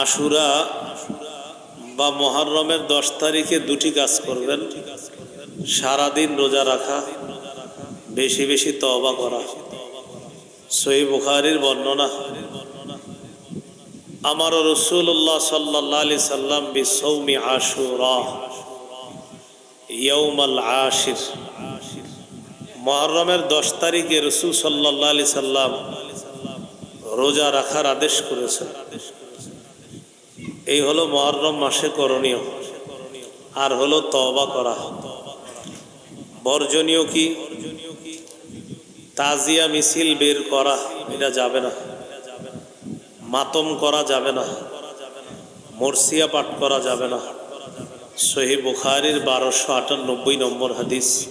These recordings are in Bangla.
আশুরা বা মহরমের দশ তারিখে দুটি কাজ করবেন। সারাদিন রোজা রাখা, বেশি বেশি তওবা করা। সই বুখারির বর্ণনা, আমার রসুল্লাহ সাল্লাহ সাল্লাম বি সৌমি আশুরা ইয়ৌমাল আশির। মহরমের দশ তারিখে রসুল সাল্লাহ আলি সাল্লাম রোজা রাখার আদেশ করেছেন। এই হলো মহরম মাসে করণীয়। আর হলো তবা করা। বর্জনীয় কি? তাজিয়া মিছিল বের করা, এটা যাবে না। মাতম করা যাবে না। মরসিয়া পাঠ করা যাবে না। সহি বুখারির বারোশো আটানব্বই নম্বর হাদিস।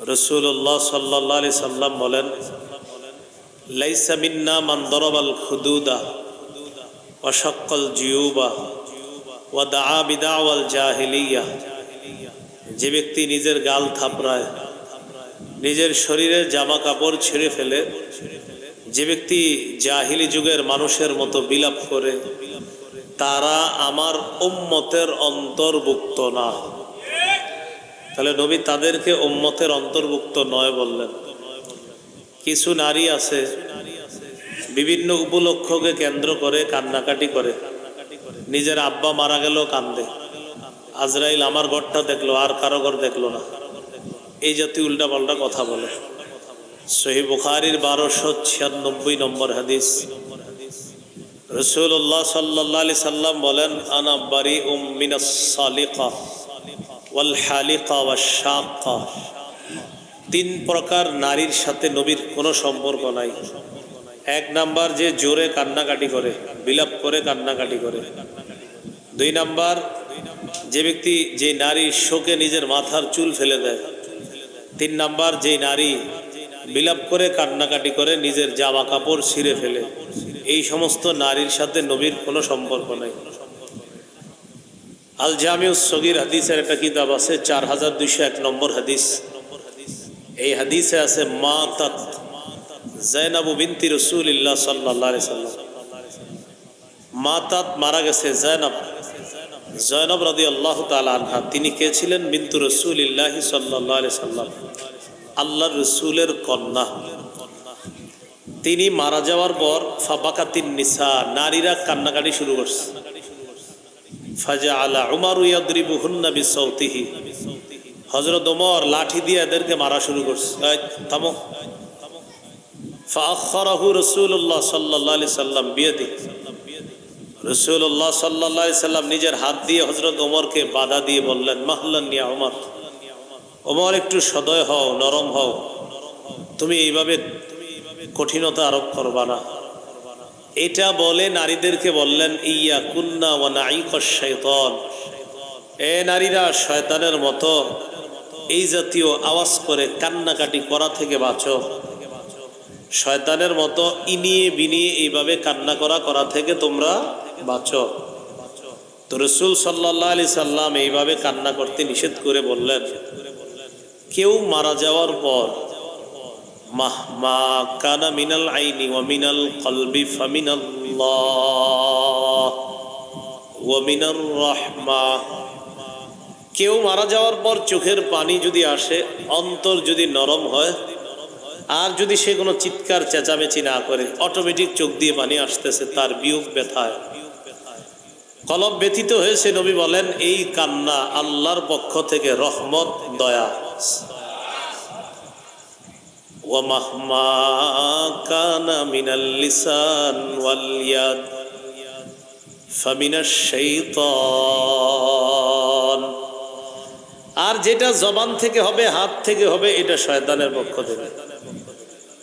রসুল্লাহ সাল্লাহ আলি সাল্লাম বলেন, লাইসা মিন্না মান খুদুদা। জিউবা ও দা বিদাওয়াল জাহিলিয়া। যে ব্যক্তি নিজের গাল থাপড়ায়, নিজের শরীরের জামা কাপড় ছেড়ে ফেলে, যে ব্যক্তি জাহিলি যুগের মানুষের মতো বিলাপ করে, তারা আমার উম্মতের অন্তর্ভুক্ত না। তাহলে নবী তাদেরকে উম্মতের অন্তর্ভুক্ত নয় বললেন। কিছু নারী আছে বিভিন্ন উপলক্ষকে কেন্দ্র করে, কান্নাকাটি করে। নিজের আব্বা মারা গেল কান্দে। আজরাইল আমার ঘরটা দেখল, আর কারও ঘর দেখল না। এই জাতীয় উল্টা পাল্টা কথা বলে। সহি বুখারির বারোশো ছিয়ানব্বই নম্বর হাদিস। রসুল্লাহ সাল্লাহ আলি সাল্লাম বলেন, আনা বারি শাকা তিন প্রকার নারীর সাথে নবীর কোনো সম্পর্ক নাই। এক নাম্বার যে জোরে কান্নাকাটি করে, বিলাপ করে কান্নাকাটি করে। দুই নাম্বার যে ব্যক্তি, যে নারী শোকে নিজের মাথার চুল ফেলে দেয়। তিন নাম্বার যে নারী বিলাপ করে কান্নাকাটি করে, নিজের জামা কাপড় ছিঁড়ে ফেলে। এই সমস্ত নারীর সাথে নবীর কোনো সম্পর্ক নাই। আল জামিউস সগির হাদিসের একটা কিতাব আছে, চার হাজার দুইশো এক নম্বর হাদিস। এই হাদিসে আছে, মা তাত জৈনাবু বিনতি রসুল্লাহ সাল্লাহ সাল্লাম। মা তাত মারা গেছে জৈনব জয়নব রদি আল্লাহ আনহা। তিনি কে ছিলেন? বিন্তু রসুল ইল্লাহি সাল্লাহ সাল্লাম। আল্লাহ রসুলের কন্যা। তিনি মারা যাওয়ার পর ফাবাকাতিন নিসা, নারীরা কান্নাকাটি শুরু করছে। ফাজা আলা উমারু ইয়াদরিবু হুন্না বিসৌতিহি হজরত ওমর লাঠি দিয়ে এদেরকে মারা শুরু করছে। থামো। ফাখরাহু রাসূলুল্লাহ সাল্লাল্লাহু আলাইহি সাল্লাম নিজের হাত দিয়ে হযরত ওমরকে বাধা দিয়ে বললেন, মাহলান ইয়া ওমর। ওমর, একটু সদয় হও, নরম হও। তুমি এইভাবে কঠিনতা আরোপ করবা না। এটা বলে নারীদেরকে বললেন, ইয়া কুন্না ওয়া নাইকা শাইতান এ নারীরা, শয়তানের মতো এই জাতীয় আওয়াজ করে কান্নাকাটি করা থেকে বাঁচো। শয়তানের মতো ইনিয়ে বিনিয়ে এইভাবে কান্না করা করা থেকে তোমরা বাঁচো। তো রসুল সাল্লাহ আলি সাল্লাম এইভাবে কান্না করতে নিষেধ করে বললেন, কেউ মারা যাওয়ার পর, মাহ, মা কানা মিনাল আইনি ও মিনাল কলবি ফামিনাল্লাহ ও মিনার রহমা। কেউ মারা যাওয়ার পর চোখের পানি যদি আসে, অন্তর যদি নরম হয় আর যদি সে কোনো চিৎকার চেঁচামেচি না করে, অটোমেটিক চোখ দিয়ে পানি আসতেছে, তার বিয়োগ ব্যথায়। কলব ব্যথিত হয়েছে নবী বলেন, এই কান্না আল্লাহর পক্ষ থেকে রহমত, দয়া। আর যেটা জবান থেকে হবে, হাত থেকে হবে, এটা শয়তানের পক্ষ থেকে।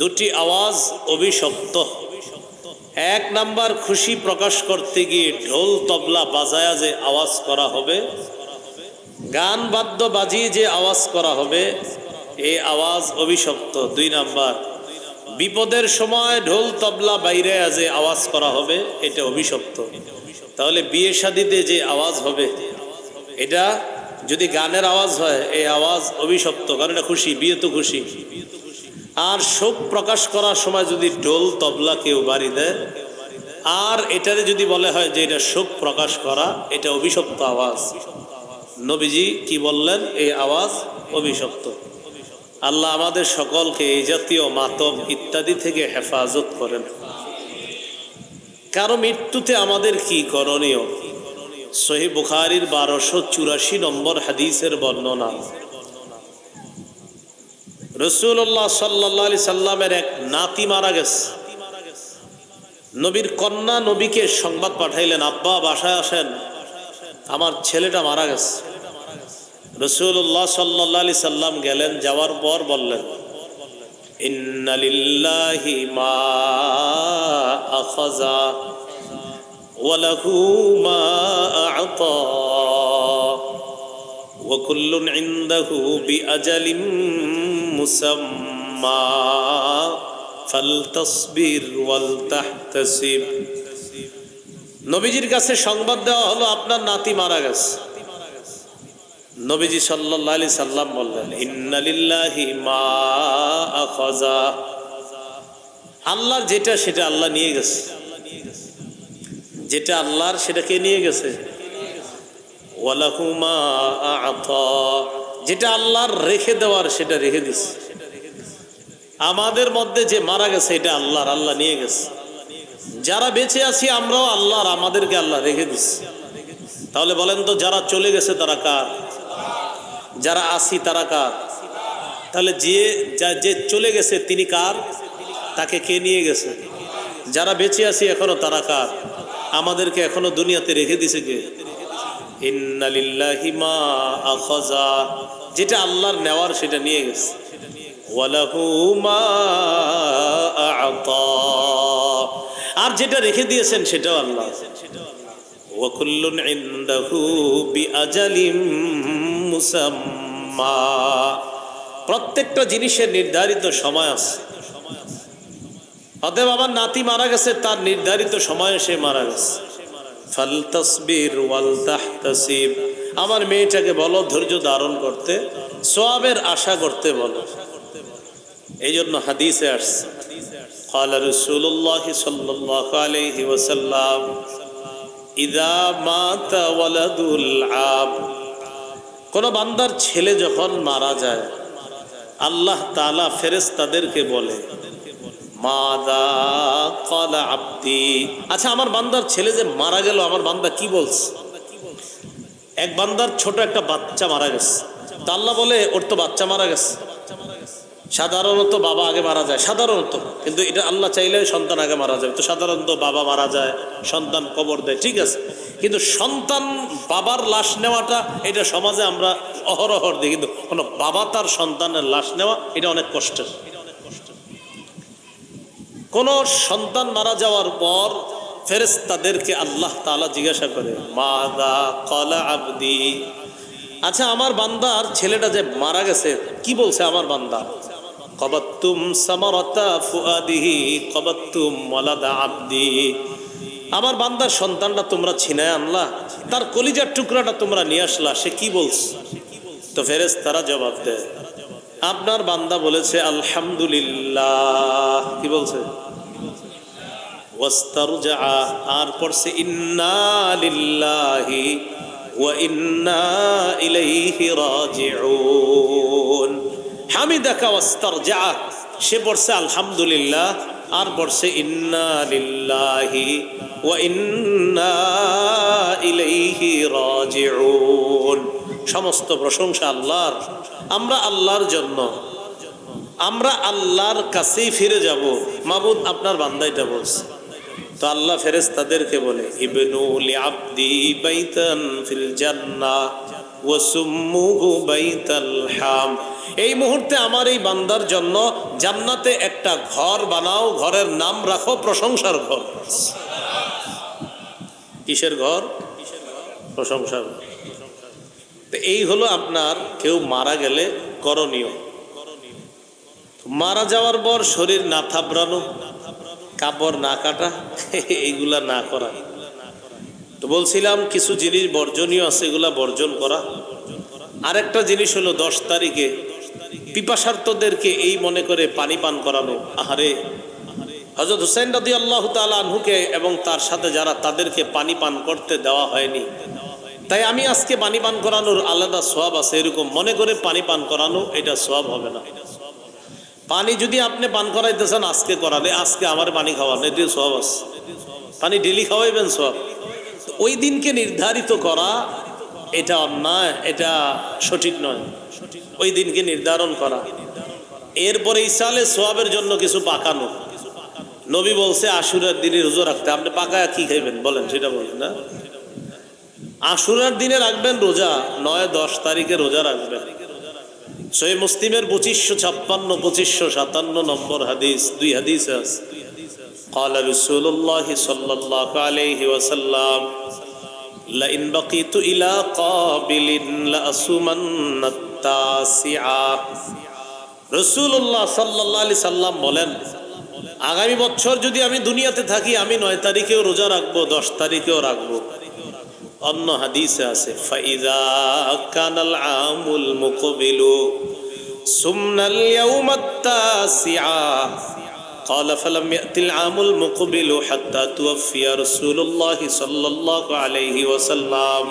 দুটি আওয়াজ অভিশপ্ত। এক নাম্বার খুশি প্রকাশ করতে গিয়ে ঢোল তবলা বাজায়া যে আওয়াজ করা হবে, গান বাদ্য বাজিয়ে যে আওয়াজ করা হবে এই আওয়াজ অভিশপ্ত। দুই নাম্বার, বিপদের সময় ঢোল তবলা বাইরে যে আওয়াজ করা হবে, এটা অভিশপ্ত। তাহলে বিয়ে শাদিতে যে আওয়াজ হবে, এটা যদি গানের আওয়াজ হয় এই আওয়াজ অভিশপ্ত। কারণ এটা খুশি, বিয়ে তো খুশি। আর শোক প্রকাশ করার সময় যদি ঢোল, তবলা কেউ বাড়ি দেয়, আর এটারে যদি বলে হয় যে এটা শোক প্রকাশ করা, এটা অভিশপ্ত আওয়াজ। নবীজি কি বললেন? এই আওয়াজ অভিশপ্ত। আল্লাহ আমাদের সকলকে এই জাতীয় মাতব ইত্যাদি থেকে হেফাজত করেন। কারও মৃত্যুতে আমাদের কি করণীয়? সহি বুখারির বারোশো চুরাশি নম্বর হাদিসের বর্ণনা। রসুল্লাহ সাল্লা সাল্লামের এক নাতি মারা গেছে। নবীর কন্যা নবীকে সংবাদ পাঠাইলেন, আব্বা, বাসায় আসেন। আমার ছেলেটা মারা গেছে। রসুল্লাহ সাল্লা সাল্লাম গেলেন, যাওয়ার পর বললেন ইন্নালিল্লাহি মা ওয়ালাহু মা مسمى فلتصبر ولتحتسب নবীজির কাছে সংবাদ দেওয়া হলো আপনার নাতি মারা গেছে নবীজি সাল্লাহ আলি সাল্লাম বললেন ইন্নালিল্লাহি মা আখাযা আল্লাহর যেটা সেটা আল্লাহ নিয়ে গেছে যেটা আল্লাহর সেটা কে নিয়ে গেছে ওয়ালাহুমা আতা যেটা আল্লাহর রেখে দেওয়ার, সেটা রেখে দিছে। আমাদের মধ্যে যে মারা গেছে, এটা আল্লাহর, আল্লাহ নিয়ে গেছে। যারা বেঁচে আছি, আমরাও আল্লাহর, আমাদেরকে আল্লাহ রেখে দিচ্ছে তাহলে বলেন তো, যারা চলে গেছে, তারা কার? যারা আসি তারা কার? তাহলে যে, যা- যে চলে গেছে, তিনি কার? তাকে কে নিয়ে গেছে? যারা বেঁচে আছি, এখনও তারা কার? আমাদেরকে এখনও দুনিয়াতে রেখে দিছে কে? ইন্নালিল্লাহি মা আখাযা যেটা আল্লাহর নেওয়ার সেটা নিয়ে গেছে। আর যেটা রেখে দিয়েছেন সেটাও আল্লাহ। মুসাম্মা। প্রত্যেকটা জিনিসের নির্ধারিত সময় আছে। অতএব আমার নাতি মারা গেছে, তার নির্ধারিত সময়ে সে মারা গেছে। ফাল তসবির ওয়াল তাহতাসিব। আমার মেয়েটাকে বলো ধৈর্য ধারণ করতে সোয়াবের আশা করতে বলো এই জন্য হাদিসে আসছে قال رسول الله صلى الله عليه وسلم إذا مات ولد العاب কোন বান্দার ছেলে যখন মারা যায় আল্লাহ তাআলা ফেরেশতাদেরকে বলে মাদা কলা আব্দি আচ্ছা আমার বান্দার ছেলে যে মারা গেল আমার বান্দা কি বলছে এক বান্দার ছোট একটা বাচ্চা মারা গেছে। তা আল্লাহ বলে, ওর তো বাচ্চা মারা গেছে। সাধারণত বাবা আগে মারা যায়, সাধারণত। কিন্তু এটা আল্লাহ চাইলে সন্তান আগে মারা যাবে তো সাধারণত বাবা মারা যায়, সন্তান কবর দেয়, ঠিক আছে। কিন্তু সন্তান বাবার লাশ নেওয়াটা, এটা সমাজে আমরা অহরহর দিই কিন্তু কোনো বাবা তার সন্তানের লাশ নেওয়া, এটা অনেক কষ্টের। কোন সন্তান মারা যাওয়ার পর ফেরেস তাদেরকে আল্লাহ তালা জিজ্ঞাসা করে, মাদা কলা আবদি? আচ্ছা আমার বান্দার ছেলেটা যে মারা গেছে, কি বলছে আমার বান্দা? কবাত্তুম সামারতা ফুআদিহি, কবাত্তুম ওয়ালাদা আবদি। আমার বান্দার সন্তানটা তোমরা ছিনায় আনলা, তার কলিজার টুকরাটা তোমরা নিয়ে আসলা, সে কি বলছে? তো ফেরেস তারা জবাব দেয়, আপনার বান্দা বলেছে, আলহামদুলিল্লাহ। কি বলছে? আর পড়ছে ওয়া ইন্না ইলাইহি সে আলহামদুলিল্লাহ, আর পড়ছে ওয়া ইন্না ইলাইহি সমস্ত প্রশংসা আল্লাহর। আমরা আল্লাহর জন্য, আমরা আল্লাহর কাছেই ফিরে যাব। মাবুদ আপনার বান্দাইটা বলছে। তো আল্লাহ ফেরেস তাদেরকে বলে হাম। এই মুহূর্তে আমার এই বান্দার জন্য জান্নাতে একটা ঘর বানাও, ঘরের নাম রাখো প্রশংসার ঘর। কিসের ঘর? প্রশংসার তো এই হলো আপনার, কেউ মারা গেলে করণীয়। মারা যাওয়ার পর শরীর না থাবড়ানো কাপড় না কাটা এইগুলা না করা। তো বলছিলাম, কিছু জিনিস বর্জনীয় আছে, এগুলা বর্জন করা। আরেকটা জিনিস হলো দশ তারিখে পিপাসার্থদেরকে এই মনে করে পানি পান করানো। আহারে হজরত হুসেন রাদি আল্লাহ আনহুকে এবং তার সাথে যারা তাদেরকে পানি পান করতে দেওয়া হয়নি। তাই আমি আজকে পানি পান করানোর আলাদা সোয়াব আছে, এরকম মনে করে পানি পান করানো, এটা সোয়াব হবে না। পানি যদি আপনি পান করাইতেছেন, আজকে করালে, আজকে আমার পানি খাওয়ান, এটি সব আছে। পানি ডেলি খাওয়াইবেন সব ওই দিনকে নির্ধারিত করা, এটা অন্যায়, এটা সঠিক নয়। ওই দিনকে নির্ধারণ করা। এরপরে ইসালে সোয়াবের জন্য কিছু পাকানো। নবী বলছে, আশুরার দিনে রোজা রাখতে। আপনি পাকায় কি খাইবেন? বলেন, সেটা বলেন, না? আশুরার দিনে রাখবেন রোজা, নয় দশ তারিখে রোজা রাখবেন। সই মুসলিমের পঁচিশশো ছাপ্পান্ন পঁচিশশো সাতান্ন নম্বর হাদিস দুই হাদিস আছে قال رسول الله صلى الله عليه وسلم لئن بقيت إلى قابل لأصومن التاسعة রসুল্লাহ সাল্লাহ আলি সাল্লাম বলেন আগামী বছর যদি আমি দুনিয়াতে থাকি আমি নয় তারিখেও রোজা রাখবো দশ তারিখেও রাখবো অন্য হাদিসে আছে ফাইদা কানাল আমুল মুকবিলু সুমনাল ইয়াউমাত-তাসিআ قال فلم يأتي العام المقبل حتى توفي رسول الله صلى الله عليه وسلم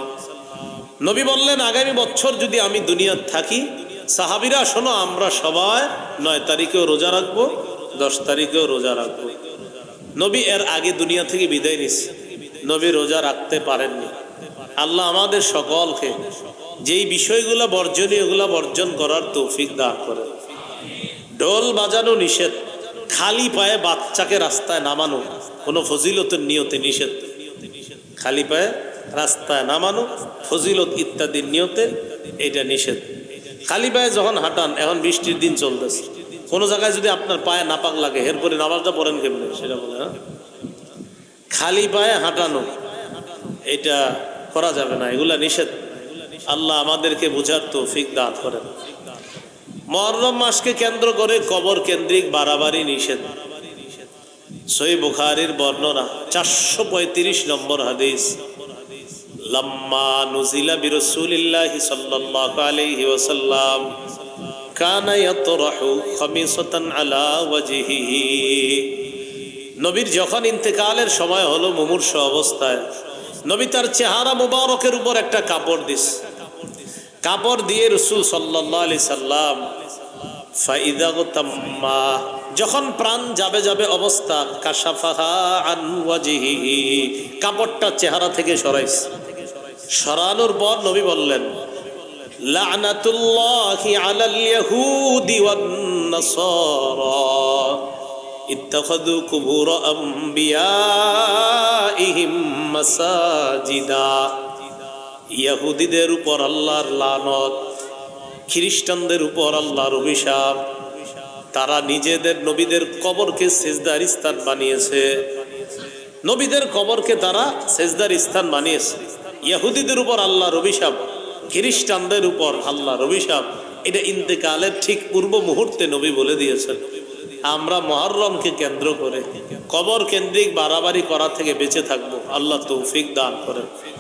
নবী বললেন আগামী বছর যদি আমি দুনিয়াতে থাকি সাহাবিরা শোনো আমরা সবাই নয় তারিখেও রোজা রাখবো দশ তারিখেও রোজা রাখবো নবী এর আগে দুনিয়া থেকে বিদায় নিচ্ছে নবী রোজা রাখতে পারেননি আল্লাহ আমাদের সকলকে যেই বিষয়গুলো বর্জনীয়, এগুলো বর্জন করার তৌফিক দান করে। ঢোল বাজানো নিষেধ, খালি পায়ে বাচ্চাকে রাস্তায় নামানো, কোনো ফজিলতের নিয়তে নিষেধ। খালি পায়ে রাস্তায় নামানো, ফজিলত ইত্যাদির নিয়তে এটা নিষেধ। খালি পায়ে যখন হাঁটান, এখন বৃষ্টির দিন চলতেছে। কোনো জায়গায় যদি আপনার পায়ে নাপাক লাগে, এরপরে নামাজটা পড়েন কেমনে? সেটা বলে হ্যাঁ? খালি পায়ে হাঁটানো, এটা করা যাবে না, এগুলা নিষেধ। আল্লাহ আমাদেরকে বোঝার তৌফিক দান করেন। মহরম মাসকে কেন্দ্র করে কবর কেন্দ্রিক বাড়াবাড়ি নিষেধ। সই বুখারির বর্ণনা, চারশো পঁয়ত্রিশ নম্বর হাদিস। লম্মা নুজিলা বিরসুলিল্লাহ সাল্লাল্লাহু আলাইহি ওয়াসাল্লাম, কানা ইয়াতরাহু খামিসাতান আলা ওয়াজহিহি। নবীর যখন ইন্তেকালের সময় হলো মুমূর্ষ অবস্থায় নবী তার চেহারা মুবারকের উপর একটা কাপড় দিস। কাপড় দিয়ে রসুল সাল্লাহ আলি সাল্লাম যখন প্রাণ যাবে যাবে অবস্থা কাপড়টা চেহারা থেকে সরাইস। সরানোর পর নবী বললেন, লানাতুল্লাহি আলাল ইয়াহুদি ওয়ান নাসারা ইত্তাখাযু কুবুর আম্বিয়াইহিম মাসাজিদা ইয়াহুদিদের উপর আল্লাহর লানত, খ্রিস্টানদের উপর আল্লাহর অভিশাপ। তারা নিজেদের নবীদের কবরকে সেজদার স্থান বানিয়েছে। নবীদের কবরকে তারা সেজদার স্থান বানিয়েছে। ইয়াহুদিদের উপর আল্লাহর অভিশাপ, খ্রিস্টানদের উপর আল্লাহর অভিশাপ, এটা ইন্তেকালের ঠিক পূর্ব মুহূর্তে নবী বলে দিয়েছেন। আমরা মহরমকে কেন্দ্র করে কবর কেন্দ্রিক বাড়াবাড়ি করা থেকে বেঁচে থাকব। আল্লাহ তৌফিক দান করেন।